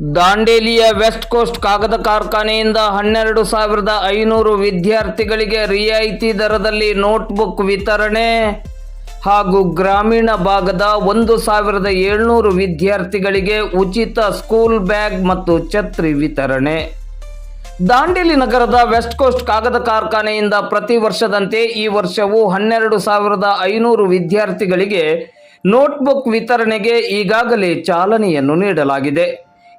ದಾಂಡೇಲಿಯ West coast ಕಾಗದ ಕಾರ್ಖಾನೆಯಿಂದ ಹನ್ನೆರಡು ಸಾವಿರದ ಐನೂರು ವಿದ್ಯಾರ್ಥಿಗಳಿಗೆ ರಿಯಾಯಿತಿ ದರದಲ್ಲಿ ನೋಟ್ಬುಕ್ ವಿತರಣೆ ಹಾಗೂ ಗ್ರಾಮೀಣ ಭಾಗದ ಒಂದು ಸಾವಿರದ ಏಳ್ನೂರು ವಿದ್ಯಾರ್ಥಿಗಳಿಗೆ ಉಚಿತ ಸ್ಕೂಲ್ ಬ್ಯಾಗ್ ಮತ್ತು ಛತ್ರಿ ವಿತರಣೆ. ದಾಂಡೇಲಿ ನಗರದ ವೆಸ್ಟ್ ಕೋಸ್ಟ್ ಕಾಗದ ಕಾರ್ಖಾನೆಯಿಂದ ಪ್ರತಿ ವರ್ಷದಂತೆ ಈ ವರ್ಷವೂ ಹನ್ನೆರಡು ಸಾವಿರದ ಐನೂರು ವಿದ್ಯಾರ್ಥಿಗಳಿಗೆ ನೋಟ್ಬುಕ್ ವಿತರಣೆಗೆ ಈಗಾಗಲೇ ಚಾಲನೆಯನ್ನು ನೀಡಲಾಗಿದೆ.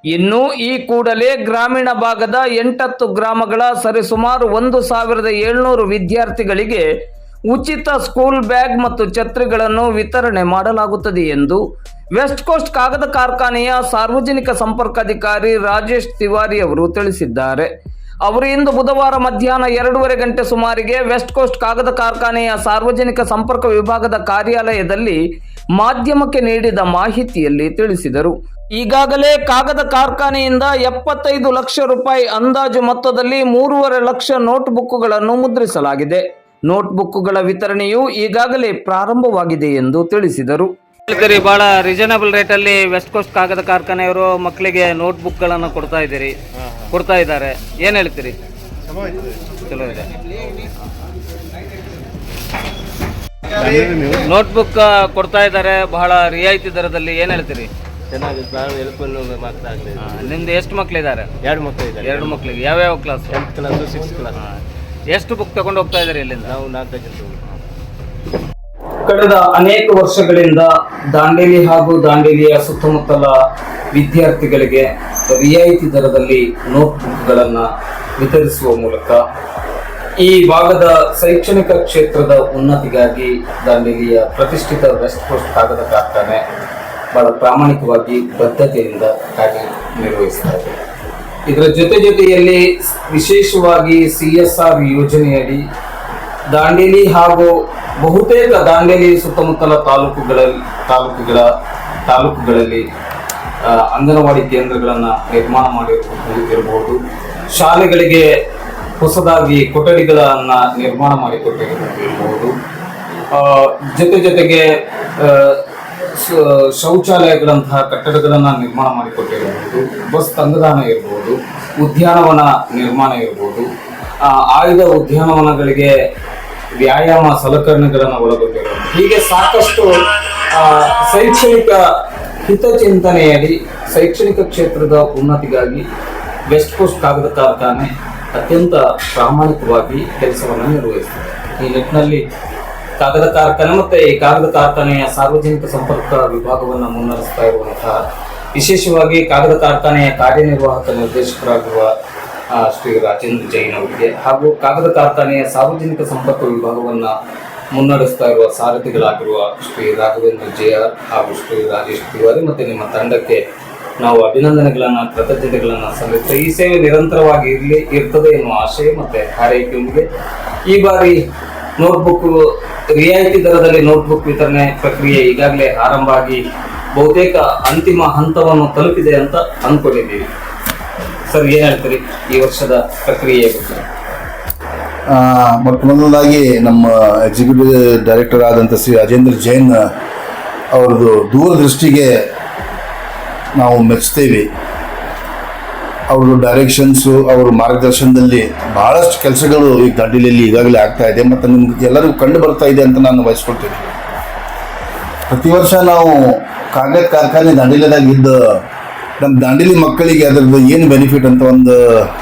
ಇನ್ನು ಈ ಕೂಡಲೇ ಗ್ರಾಮೀಣ ಭಾಗದ ಎಂಟತ್ತು ಗ್ರಾಮಗಳ ಸರಿಸುಮಾರು ಒಂದು ಸಾವಿರದ ಏಳ್ನೂರು ವಿದ್ಯಾರ್ಥಿಗಳಿಗೆ ಉಚಿತ ಸ್ಕೂಲ್ ಬ್ಯಾಗ್ ಮತ್ತು ಛತ್ರಿಗಳನ್ನು ವಿತರಣೆ ಮಾಡಲಾಗುತ್ತದೆ ಎಂದು ವೆಸ್ಟ್ ಕೋಸ್ಟ್ ಕಾಗದ ಕಾರ್ಖಾನೆಯ ಸಾರ್ವಜನಿಕ ಸಂಪರ್ಕಾಧಿಕಾರಿ ರಾಜೇಶ್ ತಿವಾರಿ ಅವರು ತಿಳಿಸಿದ್ದಾರೆ. ಅವರು ಇಂದು ಬುಧವಾರ ಮಧ್ಯಾಹ್ನ ಎರಡೂವರೆ ಗಂಟೆ ಸುಮಾರಿಗೆ ವೆಸ್ಟ್ ಕೋಸ್ಟ್ ಕಾಗದ ಕಾರ್ಖಾನೆಯ ಸಾರ್ವಜನಿಕ ಸಂಪರ್ಕ ವಿಭಾಗದ ಕಾರ್ಯಾಲಯದಲ್ಲಿ ಮಾಧ್ಯಮಕ್ಕೆ ನೀಡಿದ ಮಾಹಿತಿಯಲ್ಲಿ ತಿಳಿಸಿದರು. ಈಗಾಗಲೇ ಕಾಗದ ಕಾರ್ಖಾನೆಯಿಂದ ಎಪ್ಪತ್ತೈದು ಲಕ್ಷ ರೂಪಾಯಿ ಅಂದಾಜು ಮೊತ್ತದಲ್ಲಿ ಮೂರುವರೆ ಲಕ್ಷ ನೋಟ್ಬುಕ್ಗಳನ್ನು ಮುದ್ರಿಸಲಾಗಿದೆ. ನೋಟ್ಬುಕ್ಗಳ ವಿತರಣೆಯು ಈಗಾಗಲೇ ಪ್ರಾರಂಭವಾಗಿದೆ ಎಂದು ತಿಳಿಸಿದರು. ಹೇಳ್ತೀರಿ ಬಹಳ ರೀಸನಬಲ್ ರೇಟ್ ಅಲ್ಲಿ ವೆಸ್ಟ್ ಕೋಸ್ಟ್ ಕಾಗದ ಕಾರ್ಖಾನೆಯವರು ಮಕ್ಕಳಿಗೆ ನೋಟ್ಬುಕ್ ಗಳನ್ನ ಕೊಡ್ತಾ ಇದ್ದೀರಿ. ಕೊಡ್ತಾ ಇದ್ದಾರೆ. ಏನ್ ಹೇಳ್ತೀರಿ? ಚಲೋ ಇದೆ. ನೋಟ್ಬುಕ್ ಕೊಡ್ತಾ ಇದ್ದಾರೆ. ಬಹಳ ರಿಯಾಯಿತಿ ದರದಲ್ಲಿ. ಏನ್ ಹೇಳ್ತೀರಿ? ಚೆನ್ನಾಗಿ ನಿಮ್ದು ಎಷ್ಟು ಮಕ್ಳಿದ್ದಾರೆ? ಎರಡು ಮಕ್ಕಳು ಇದ್ದಾರೆ. ಎರಡು ಮಕ್ಕಳಿಗೆ ಯಾವ್ಯಾವ class tenth class six class ಎಷ್ಟು ಬುಕ್ ತಗೊಂಡು ಹೋಗ್ತಾ ಇದ್ದಾರೆ ಇಲ್ಲಿಂದ? ನಾವು ನಾಲ್ಕು ಜನ. ಕಳೆದ ಅನೇಕ ವರ್ಷಗಳಿಂದ ದಾಂಡೇಲಿ ಹಾಗೂ ದಾಂಡೇಲಿಯ ಸುತ್ತಮುತ್ತಲ ವಿದ್ಯಾರ್ಥಿಗಳಿಗೆ ರಿಯಾಯಿತಿ ದರದಲ್ಲಿ ನೋಟ್ಬುಕ್ಗಳನ್ನು ವಿತರಿಸುವ ಮೂಲಕ ಈ ಭಾಗದ ಶೈಕ್ಷಣಿಕ ಕ್ಷೇತ್ರದ ಉನ್ನತಿಗಾಗಿ ದಾಂಡೇಲಿಯ ಪ್ರತಿಷ್ಠಿತ ವೆಸ್ಟ್ ಕೋಸ್ಟ್ ಕಾಗದ ಕಾರ್ಖಾನೆ ಬಹಳ ಪ್ರಾಮಾಣಿಕವಾಗಿ ಬದ್ಧತೆಯಿಂದ ಇದೆ. ಇದರ ಜೊತೆ ಜೊತೆಯಲ್ಲಿ ವಿಶೇಷವಾಗಿ ಸಿ ಎಸ್ ಆರ್ ಯೋಜನೆಯಡಿ ದಾಂಡೇಲಿ ಹಾಗೂ ಬಹುತೇಕ ದಾಂಡೇಲಿ ಸುತ್ತಮುತ್ತಲ ತಾಲೂಕುಗಳಲ್ಲಿ ತಾಲೂಕುಗಳ ತಾಲೂಕುಗಳಲ್ಲಿ ಅಂಗನವಾಡಿ ಕೇಂದ್ರಗಳನ್ನು ನಿರ್ಮಾಣ ಮಾಡಿರಬಹುದು ಶಾಲೆಗಳಿಗೆ ಹೊಸದಾಗಿ ಕೊಠಡಿಗಳನ್ನು ನಿರ್ಮಾಣ ಮಾಡಿಕೊಟ್ಟಿರಬಹುದು ಜೊತೆ ಜೊತೆಗೆ ಶೌಚಾಲಯಗಳಂತಹ ಕಟ್ಟಡಗಳನ್ನು ನಿರ್ಮಾಣ ಮಾಡಿಕೊಟ್ಟಿರಬಹುದು ಬಸ್ ತಂಗದಾನ ಇರಬಹುದು ಉದ್ಯಾನವನ ನಿರ್ಮಾಣ ಇರಬಹುದು ಆಯ್ದ ಉದ್ಯಾನವನಗಳಿಗೆ ವ್ಯಾಯಾಮ ಸಲಕರಣೆಗಳನ್ನು ಒಳಗೊಂಡಿರುವ ಹೀಗೆ ಸಾಕಷ್ಟು ಶೈಕ್ಷಣಿಕ ಹಿತಚಿಂತನೆಯಡಿ ಶೈಕ್ಷಣಿಕ ಕ್ಷೇತ್ರದ ಉನ್ನತಿಗಾಗಿ ವೆಸ್ಟ್ ಕೋಸ್ಟ್ ಕಾಗದ ಕಾರ್ಖಾನೆ ಅತ್ಯಂತ ಪ್ರಾಮಾಣಿಕವಾಗಿ ಕೆಲಸವನ್ನು ನಿರ್ವಹಿಸುತ್ತದೆ. ಈ ನಿಟ್ಟಿನಲ್ಲಿ ಕಾಗದ ಕಾರ್ಖಾನೆ ಮತ್ತು ಈ ಕಾಗದ ಕಾರ್ಖಾನೆಯ ಸಾರ್ವಜನಿಕ ಸಂಪರ್ಕ ವಿಭಾಗವನ್ನು ಮುನ್ನಡೆಸ್ತಾ ಇರುವಂತಹ, ವಿಶೇಷವಾಗಿ ಕಾಗದ ಕಾರ್ಖಾನೆಯ ಕಾರ್ಯನಿರ್ವಾಹಕ ನಿರ್ದೇಶಕರಾಗಿರುವ ಶ್ರೀ ರಾಜೇಂದ್ರ ಜೈನ್ ಅವರಿಗೆ ಹಾಗೂ ಕಾಗದ ಕಾರ್ಖಾನೆಯ ಸಾರ್ವಜನಿಕ ಸಂಪತ್ತು ವಿಭಾಗವನ್ನ ಮುನ್ನಡೆಸ್ತಾ ಇರುವ ಸಾರಥಿಗಳಾಗಿರುವ ಶ್ರೀ ರಾಘವೇಂದ್ರ ಜೆ ಆರ್ ಹಾಗೂ ಶ್ರೀ ರಾಜೇಶ್ ತಿವಾರಿ ಮತ್ತೆ ನಿಮ್ಮ ತಂಡಕ್ಕೆ ನಾವು ಅಭಿನಂದನೆಗಳನ್ನ, ಕೃತಜ್ಞತೆಗಳನ್ನ ಸಲ್ಲಿಸ್ತೇವೆ ಈ ಸೇವೆ ನಿರಂತರವಾಗಿ ಇರಲಿ, ಇರ್ತದೆ ಎನ್ನುವ ಆಶಯ ಮತ್ತೆ ಹಾರೈಕೆಯೊಂದಿಗೆ ಈ ಬಾರಿ ನೋಟ್ಬುಕ್, ರಿಯಾಯಿತಿ ದರದಲ್ಲಿ ನೋಟ್ಬುಕ್ ವಿತರಣೆ ಪ್ರಕ್ರಿಯೆ ಈಗಾಗಲೇ ಆರಂಭ ಆಗಿ ಬಹುತೇಕ ಅಂತಿಮ ಹಂತವನ್ನು ತಲುಪಿದೆ ಅಂತ ಅಂದ್ಕೊಂಡಿದ್ದೀವಿ ಸರ್, ಏನ್ ಹೇಳ್ತೀರಿ ಈ ವರ್ಷದ ಪ್ರಕ್ರಿಯೆ ಬಗ್ಗೆ? ಮೊದಲದಾಗಿ ನಮ್ಮ ಎಕ್ಸಿಕ್ಯೂಟಿವ್ ಡೈರೆಕ್ಟರ್ ಆದಂಥ ಶ್ರೀ ರಾಜೇಂದ್ರ ಜೈನ್ ಅವ್ರದ್ದು ದೂರದೃಷ್ಟಿಗೆ ನಾವು ಮೆಚ್ಚುತ್ತೇವೆ ಅವ್ರದ್ದು ಡೈರೆಕ್ಷನ್ಸು ಅವ್ರ ಮಾರ್ಗದರ್ಶನದಲ್ಲಿ ಭಾಳಷ್ಟು ಕೆಲಸಗಳು ಈ ದಂಡಿಲಿಯಲ್ಲಿ ಈಗಾಗಲೇ ಆಗ್ತಾ ಇದೆ. ಮತ್ತು ನಿಮ್ಗೆ ಎಲ್ಲರಿಗೂ ಕಂಡು ಬರ್ತಾ ಇದೆ ಅಂತ ನಾನು ವಹಿಸ್ಕೊಳ್ತೀನಿ ಪ್ರತಿ ವರ್ಷ ನಾವು ಕಾಗದ ಕಾರ್ಖಾನೆ ದಂಡಿಲದಾಗಿದ್ದ ನಮ್ಮ ದಾಂಡೇಲಿ ಮಕ್ಕಳಿಗೆ ಅದರದ್ದು ಏನು ಬೆನಿಫಿಟ್ ಅಂತ ಒಂದು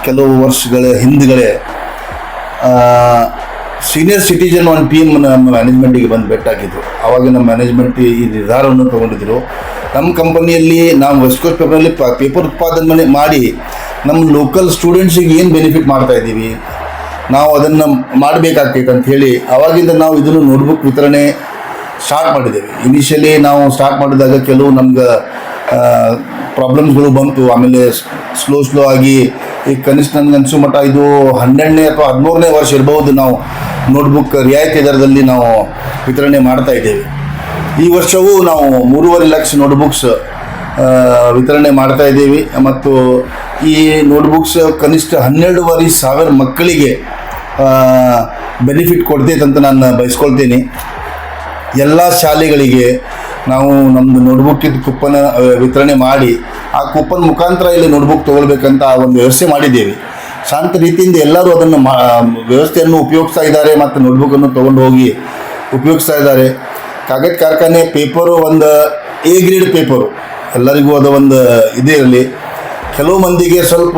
ಕೆಲವು ವರ್ಷಗಳ ಹಿಂದ್ಗಡೆ senior citizen one P M ನಮ್ಮ ಮ್ಯಾನೇಜ್ಮೆಂಟಿಗೆ ಬಂದು ಭೇಟಾಗಿದ್ರು ಆವಾಗ ನಮ್ಮ ಮ್ಯಾನೇಜ್ಮೆಂಟ್ ಈ ನಿರ್ಧಾರವನ್ನು ತಗೊಂಡಿದ್ರು. ನಮ್ಮ ಕಂಪನಿಯಲ್ಲಿ ನಾವು ವೆಸ್ಟ್ ಕೋಸ್ಟ್ ಪೇಪರಲ್ಲಿ ಪೇಪರ್ ಉತ್ಪಾದನೆ ಮಾಡಿ ನಮ್ಮ ಲೋಕಲ್ ಸ್ಟೂಡೆಂಟ್ಸಿಗೆ ಏನು ಬೆನಿಫಿಟ್ ಮಾಡ್ತಾ ಇದ್ದೀವಿ, ನಾವು ಅದನ್ನು ಮಾಡಬೇಕಾಗ್ತೈತೆ ಹೇಳಿ ಅವಾಗಿಂದ ನಾವು ಇದನ್ನು ನೋಟ್ಬುಕ್ ವಿತರಣೆ ಸ್ಟಾರ್ಟ್ ಮಾಡಿದ್ದೇವೆ. ಇನಿಷಿಯಲಿ ನಾವು ಸ್ಟಾರ್ಟ್ ಮಾಡಿದಾಗ ಕೆಲವು ನಮ್ಗೆ ಪ್ರಾಬ್ಲಮ್ಸ್ಗಳು ಬಂತು. ಆಮೇಲೆ ಸ್ಲೋ ಸ್ಲೋ ಆಗಿ ಈಗ ಕನಿಷ್ಠ ನನಗೆ ಅನಿಸೋ ಮಟ್ಟ ಇದು ಹನ್ನೆರಡನೇ ಅಥವಾ ಹದಿಮೂರನೇ ವರ್ಷ ಇರಬಹುದು. ನಾವು ನೋಟ್ಬುಕ್ ರಿಯಾಯಿತಿ ದರದಲ್ಲಿ ನಾವು ವಿತರಣೆ ಮಾಡ್ತಾ ಇದ್ದೇವೆ. ಈ ವರ್ಷವೂ ನಾವು ಮೂರುವರೆ ಲಕ್ಷ ನೋಟ್ಬುಕ್ಸ್ ವಿತರಣೆ ಮಾಡ್ತಾ ಇದ್ದೀವಿ. ಮತ್ತು ಈ ನೋಟ್ಬುಕ್ಸ್ ಕನಿಷ್ಠ ಹನ್ನೆರಡೂವರೆ ಸಾವಿರ ಮಕ್ಕಳಿಗೆ ಬೆನಿಫಿಟ್ ಕೊಡ್ತೈತೆ ಅಂತ ನಾನು ಬಯಸ್ಕೊಳ್ತೀನಿ. ಎಲ್ಲ ಶಾಲೆಗಳಿಗೆ ನಾವು ನಮ್ಮದು ನೋಟ್ಬುಕ್ಕಿದ್ದು ಕುಪ್ಪನ ವಿತರಣೆ ಮಾಡಿ, ಆ ಕೂಪನ್ ಮುಖಾಂತರ ಇಲ್ಲಿ ನೋಟ್ಬುಕ್ ತೊಗೊಳ್ಬೇಕಂತ ಒಂದು ವ್ಯವಸ್ಥೆ ಮಾಡಿದ್ದೇವೆ. ಶಾಂತ ರೀತಿಯಿಂದ ಎಲ್ಲರೂ ಅದನ್ನು ವ್ಯವಸ್ಥೆಯನ್ನು ಉಪಯೋಗಿಸ್ತಾ ಇದ್ದಾರೆ ಮತ್ತು ನೋಟ್ಬುಕ್ಕನ್ನು ತೊಗೊಂಡು ಹೋಗಿ ಉಪಯೋಗಿಸ್ತಾ ಇದ್ದಾರೆ. ಕಾಗದ ಕಾರ್ಖಾನೆ ಪೇಪರು ಒಂದು ಎ ಗ್ರೇಡ್ ಪೇಪರು ಎಲ್ಲರಿಗೂ ಅದು ಒಂದು ಇದೇ ಇರಲಿ. ಕೆಲವು ಮಂದಿಗೆ ಸ್ವಲ್ಪ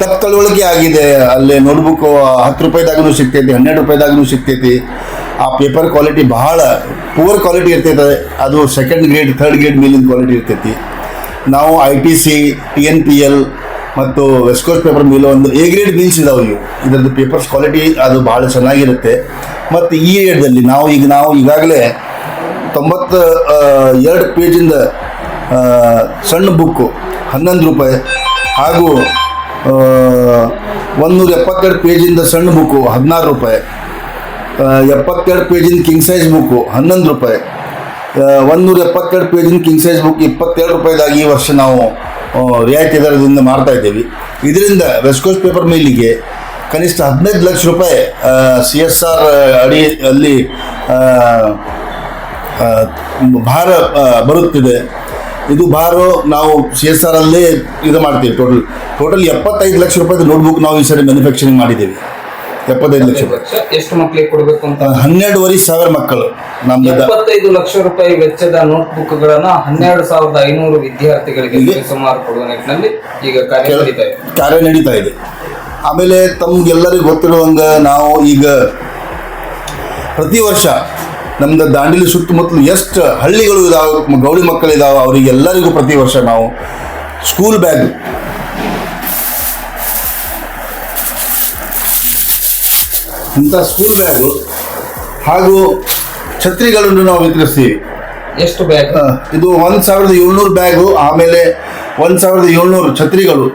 ತಪ್ಪು ಆಗಿದೆ. ಅಲ್ಲಿ ನೋಟ್ಬುಕ್ ಹತ್ತು ರೂಪಾಯಿದಾಗೂ ಸಿಗ್ತೈತಿ, ಹನ್ನೆರಡು ರೂಪಾಯಿದಾಗೂ ಸಿಗ್ತೈತಿ. ಆ ಪೇಪರ್ ಕ್ವಾಲಿಟಿ ಬಹಳ ಪೂರ್ ಕ್ವಾಲಿಟಿ ಇರ್ತೈತೆ ಅದು ಸೆಕೆಂಡ್ ಗ್ರೇಡ್ ಥರ್ಡ್ ಗ್ರೇಡ್ ಮೇಲಿನ ಕ್ವಾಲಿಟಿ ಇರ್ತೈತಿ. ನಾವು I T C T N P L ಮತ್ತು ವೆಸ್ಟ್ ಕೋಸ್ಟ್ ಪೇಪರ್ ಮೇಲೆ ಒಂದು ಎ ಗ್ರೇಡ್ ಮೀಲ್ಸ್ ಇದಾವೆ ಇವು. ಇದರದ್ದು ಪೇಪರ್ಸ್ ಕ್ವಾಲಿಟಿ ಅದು ಭಾಳ ಚೆನ್ನಾಗಿರುತ್ತೆ. ಮತ್ತು ಈ ಏಡ್ದಲ್ಲಿ ನಾವು ಈಗ ನಾವು ಈಗಾಗಲೇ ತೊಂಬತ್ತು ಎರಡು ಪೇಜಿಂದ ಸಣ್ಣ ಬುಕ್ಕು ಹನ್ನೊಂದು ರೂಪಾಯಿ ಹಾಗೂ ಒಂದೂರ ಎಪ್ಪತ್ತೆರಡು ಪೇಜಿಂದ ಸಣ್ಣ ಬುಕ್ಕು ಹದಿನಾರು ರೂಪಾಯಿ. ಎಪ್ಪತ್ತೆರಡು ಪೇಜಿನ ಕಿಂಗ್ ಸೈಜ್ ಬುಕ್ಕು ಹನ್ನೊಂದು ರೂಪಾಯಿ. ಒಂದೂರ ಎಪ್ಪತ್ತೆರಡು ಪೇಜಿನ ಕಿಂಗ್ ಸೈಜ್ ಬುಕ್ ಇಪ್ಪತ್ತೆರಡು ರೂಪಾಯಿದಾಗ ಈ ವರ್ಷ ನಾವು ರಿಯಾಯಿತಿ ದರದಿಂದ ಮಾಡ್ತಾ ಇದ್ದೀವಿ. ಇದರಿಂದ ವೆಸ್ಟ್ ಕೋಸ್ಟ್ ಪೇಪರ್ ಮಿಲ್ಲಿಗೆ ಕನಿಷ್ಠ ಹದಿನೈದು ಲಕ್ಷ ರೂಪಾಯಿ ಸಿ ಎಸ್ ಆರ್ ಅಡಿ ಅಲ್ಲಿ ಭಾರ ಬರುತ್ತಿದೆ. ಇದು ಭಾರ ನಾವು ಸಿ ಎಸ್ ಆರ್ ಅಲ್ಲೇ ಇದು ಮಾಡ್ತೀವಿ. ಟೋಟಲ್ ಟೋಟಲ್ ಎಪ್ಪತ್ತೈದು ಲಕ್ಷ ರೂಪಾಯಿದು ನೋಟ್ಬುಕ್ ನಾವು ಈ ಸರಿ ಮ್ಯಾನುಫ್ಯಾಕ್ಚರಿಂಗ್ ಮಾಡಿದ್ದೀವಿ. ಎಪ್ಪತ್ತೈದು ಲಕ್ಷ. ರೂಪಾಯಿ ಎಷ್ಟು ಮಕ್ಕಳಿಗೆ ಕೊಡಬೇಕು ಅಂತ? ಹನ್ನೆರಡುವರೆ ಸಾವಿರ ಮಕ್ಕಳು. ನಮ್ದು ಎಪ್ಪತ್ತೈದು ಲಕ್ಷ ರೂಪಾಯಿ ವೆಚ್ಚದ ನೋಟ್ಬುಕ್ ಗಳನ್ನ ಹನ್ನೆರಡು ಸಾವಿರದ ಐನೂರು ವಿದ್ಯಾರ್ಥಿಗಳಿಗೆ ಸುಮಾರು ಕೊಡುವ ನಿಟ್ಟಿನಲ್ಲಿ ಈಗ ಕಾರ್ಯ ನಡೀತಾ ಇದೆ. ಕಾರ್ಯ ನಡೀತಾ ಇದೆ. ಆಮೇಲೆ ತಮ್ಗೆಲ್ಲರಿಗೂ ಗೊತ್ತಿರುವಂಗೆ ನಾವು ಈಗ ಪ್ರತಿ ವರ್ಷ ನಮ್ದು ದಾಂಡಿಲಿ ಸುತ್ತಮುತ್ತಲು ಎಷ್ಟು ಹಳ್ಳಿಗಳು ಇದಾವೆ ಗೌಳಿ ಮಕ್ಕಳಿದಾವೆ ಅವರಿಗೆಲ್ಲರಿಗೂ ಪ್ರತಿ ವರ್ಷ ನಾವು ಸ್ಕೂಲ್ ಬ್ಯಾಗ್ ಇಂಥ ಸ್ಕೂಲ್ ಬ್ಯಾಗು ಹಾಗೂ ಛತ್ರಿಗಳನ್ನು ನಾವು ವಿತರಿಸ್ತೀವಿ ಎಷ್ಟು ಬ್ಯಾಗ್ ಇದು ಒಂದು ಸಾವಿರದ ಏಳ್ನೂರು ಬ್ಯಾಗು ಆಮೇಲೆ ಒಂದು ಸಾವಿರದ ಏಳ್ನೂರು ಛತ್ರಿಗಳು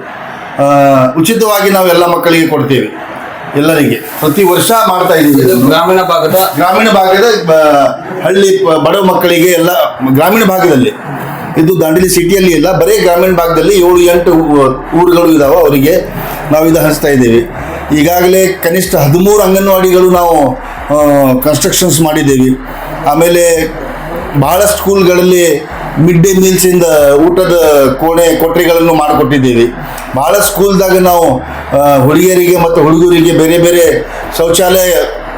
ಉಚಿತವಾಗಿ ನಾವು ಎಲ್ಲ ಮಕ್ಕಳಿಗೆ ಕೊಡ್ತೀವಿ. ಎಲ್ಲರಿಗೆ. ಪ್ರತಿ ವರ್ಷ ಮಾಡ್ತಾ ಇದ್ದೀವಿ. ಇದು ಗ್ರಾಮೀಣ ಭಾಗದ? ಗ್ರಾಮೀಣ ಭಾಗದ ಹಳ್ಳಿ ಬಡ ಬಡವ ಮಕ್ಕಳಿಗೆ ಎಲ್ಲ ಗ್ರಾಮೀಣ ಭಾಗದಲ್ಲಿ. ಇದು ದಾಂಡೇಲಿ ಸಿಟಿಯಲ್ಲಿ ಇಲ್ಲ ಬರೀ ಗ್ರಾಮೀಣ ಭಾಗದಲ್ಲಿ ಏಳು ಎಂಟು ಊರುಗಳು ಇದಾವೆ ಅವರಿಗೆ ನಾವು ಇದು ಹಂಚ್ತಾ ಇದ್ದೀವಿ. ಈಗಾಗಲೇ ಕನಿಷ್ಠ ಹದಿಮೂರು ಅಂಗನವಾಡಿಗಳು ನಾವು ಕನ್ಸ್ಟ್ರಕ್ಷನ್ಸ್ ಮಾಡಿದ್ದೀವಿ. ಆಮೇಲೆ ಭಾಳ ಸ್ಕೂಲ್ಗಳಲ್ಲಿ ಮಿಡ್ ಡೇ ಮೀಲ್ಸಿಂದ ಊಟದ ಕೋಣೆ, ಕೊಠಡಿಗಳನ್ನು ಮಾಡಿಕೊಟ್ಟಿದ್ದೀವಿ. ಭಾಳ ಸ್ಕೂಲ್ದಾಗ ನಾವು ಹುಡುಗಿಯರಿಗೆ ಮತ್ತು ಹುಡುಗರಿಗೆ ಬೇರೆ ಬೇರೆ ಶೌಚಾಲಯ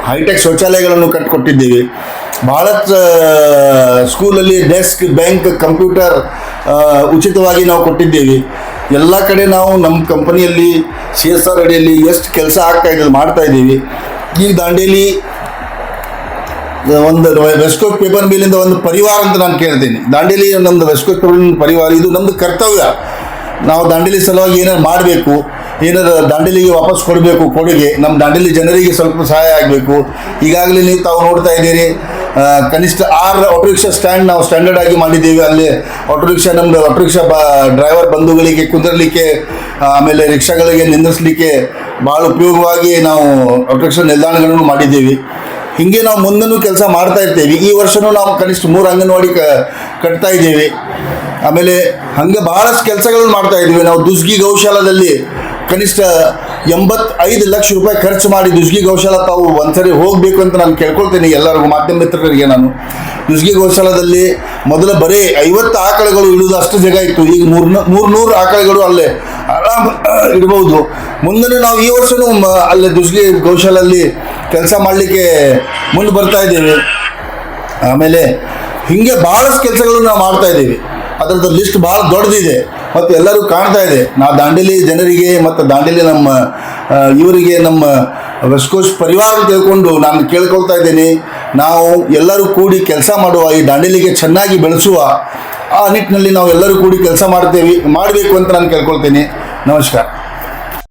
ಹೈಟೆಕ್ ಶೌಚಾಲಯಗಳನ್ನು ಕಟ್ಟಿಕೊಟ್ಟಿದ್ದೀವಿ ಭಾಳ ಸ್ಕೂಲಲ್ಲಿ ಡೆಸ್ಕ್ ಬ್ಯಾಂಕ್ ಕಂಪ್ಯೂಟರ್ ಉಚಿತವಾಗಿ ನಾವು ಕೊಟ್ಟಿದ್ದೇವೆ. ಎಲ್ಲ ಕಡೆ ನಾವು ನಮ್ಮ ಕಂಪನಿಯಲ್ಲಿ ಸಿ ಎಸ್ ಆರ್ ಅಡಿಯಲ್ಲಿ ಎಷ್ಟು ಕೆಲಸ ಆಗ್ತಾ ಇದೆ ಮಾಡ್ತಾ ಇದ್ದೀವಿ. ಈಗ ದಾಂಡೇಲಿ ಒಂದು ವೆಸ್ಕೋಟ್ ಪೇಪರ್ ಮೇಲಿಂದ ಒಂದು ಪರಿವಾರ ಅಂತ ನಾನು ಕೇಳ್ತೀನಿ. ದಾಂಡೇಲಿ ನಮ್ಮದು ವೆಸ್ಕೋಟ್ ಪೇಪರ್ ಪರಿವಾರ, ಇದು ನಮ್ಮದು ಕರ್ತವ್ಯ. ನಾವು ದಾಂಡೇಲಿ ಸಲುವಾಗಿ ಏನಾರು ಮಾಡಬೇಕು ಏನಾರು ದಾಂಡೇಲಿಗೆ ವಾಪಸ್ ಕೊಡಬೇಕು ಕೊಡುಗೆ, ನಮ್ಮ ದಾಂಡೇಲಿ ಜನರಿಗೆ ಸ್ವಲ್ಪ ಸಹಾಯ ಆಗಬೇಕು. ಈಗಾಗಲೇ ನೀವು ತಾವು ನೋಡ್ತಾ ಇದ್ದೀರಿ ಕನಿಷ್ಠ ಆರು ಆಟೋ ರಿಕ್ಷಾ ಸ್ಟ್ಯಾಂಡ್ ನಾವು ಸ್ಟ್ಯಾಂಡರ್ಡ್ ಆಗಿ ಮಾಡಿದ್ದೀವಿ. ಅಲ್ಲಿ ಆಟೋ ರಿಕ್ಷಾ ನಮ್ಮದು ಆಟೋ ರಿಕ್ಷಾ ಬ ಡ್ರೈವರ್ ಬಂಧುಗಳಿಗೆ ಕುಂದಿರಲಿಕ್ಕೆ ಆಮೇಲೆ ರಿಕ್ಷಾಗಳಿಗೆ ನಿಂದಿಸಲಿಕ್ಕೆ ಭಾಳ ಉಪಯೋಗವಾಗಿ ನಾವು ಆಟೋ ರಿಕ್ಷಾ ನಿಲ್ದಾಣಗಳನ್ನು ಮಾಡಿದ್ದೀವಿ. ಹೀಗೆ ನಾವು ಮುಂದೂ ಕೆಲಸ ಮಾಡ್ತಾ ಇರ್ತೀವಿ. ಈ ವರ್ಷವೂ ನಾವು ಕನಿಷ್ಠ ಮೂರು ಅಂಗನವಾಡಿ ಕ, ಕಟ್ತಾ ಇದ್ದೀವಿ. ಆಮೇಲೆ ಹಾಗೆ ಭಾಳಷ್ಟು ಕೆಲಸಗಳನ್ನು ಮಾಡ್ತಾ ಇದ್ದೀವಿ. ನಾವು ದುಸ್ಗಿ ಗೌಶಾಲದಲ್ಲಿ ಕನಿಷ್ಠ ಎಂಬತ್ತೈದು ಲಕ್ಷ ರೂಪಾಯಿ ಖರ್ಚು ಮಾಡಿ ದುಸ್ಗಿ ಗೌಶಾಲ ತಾವು ಒಂದ್ಸರಿ ಹೋಗಬೇಕು ಅಂತ ನಾನು ಕೇಳ್ಕೊಳ್ತೀನಿ ಎಲ್ಲರಿಗೂ ಮಾಧ್ಯಮ ಮಿತ್ರರಿಗೆ ನಾನು. ದುಸ್ಗಿ ಗೌಶಾಲದಲ್ಲಿ ಮೊದಲ ಬರೀ ಐವತ್ತು ಆಕಳುಗಳು ಇಳಿದು ಅಷ್ಟು ಜಾಗ ಇತ್ತು. ಈಗ ಮೂರ್ ಮೂರು ನೂರು ಆಕಳುಗಳು ಅಲ್ಲೇ ಆರಾಮ್ ಇಡಬಹುದು ಮುಂದೆ ನಾವು ಈ ವರ್ಷನೂ ಅಲ್ಲೇ ದುಸ್ಗಿ ಗೌಶಾಲಲ್ಲಿ ಕೆಲಸ ಮಾಡಲಿಕ್ಕೆ ಮುಂದೆ ಬರ್ತಾ ಇದ್ದೇವೆ. ಆಮೇಲೆ ಹಿಂಗೆ ಭಾಳಷ್ಟು ಕೆಲಸಗಳು ನಾವು ಮಾಡ್ತಾ ಇದ್ದೀವಿ. ಅದರದ್ದು ಲಿಸ್ಟ್ ಭಾಳ ದೊಡ್ಡದಿದೆ. ಮತ್ತು ಎಲ್ಲರೂ ಕಾಣ್ತಾ ಇದೆ. ನಾ ದಾಂಡೇಲಿ ಜನರಿಗೆ ಮತ್ತು ದಾಂಡೇಲಿ ನಮ್ಮ ಇವರಿಗೆ ನಮ್ಮ ವೆಸ್ಕೋಸ್ ಪರಿವಾರ ತಿಳ್ಕೊಂಡು ನಾನು ಕೇಳ್ಕೊಳ್ತಾ ಇದ್ದೀನಿ. ನಾವು ಎಲ್ಲರೂ ಕೂಡಿ ಕೆಲಸ ಮಾಡುವ, ಈ ದಾಂಡೇಲಿಗೆ ಚೆನ್ನಾಗಿ ಬೆಳೆಸುವ, ಆ ನಿಟ್ಟಿನಲ್ಲಿ ನಾವು ಎಲ್ಲರೂ ಕೂಡಿ ಕೆಲಸ ಮಾಡ್ತೇವೆ, ಮಾಡಬೇಕು ಅಂತ ನಾನು ಕೇಳ್ಕೊಳ್ತೀನಿ. ನಮಸ್ಕಾರ.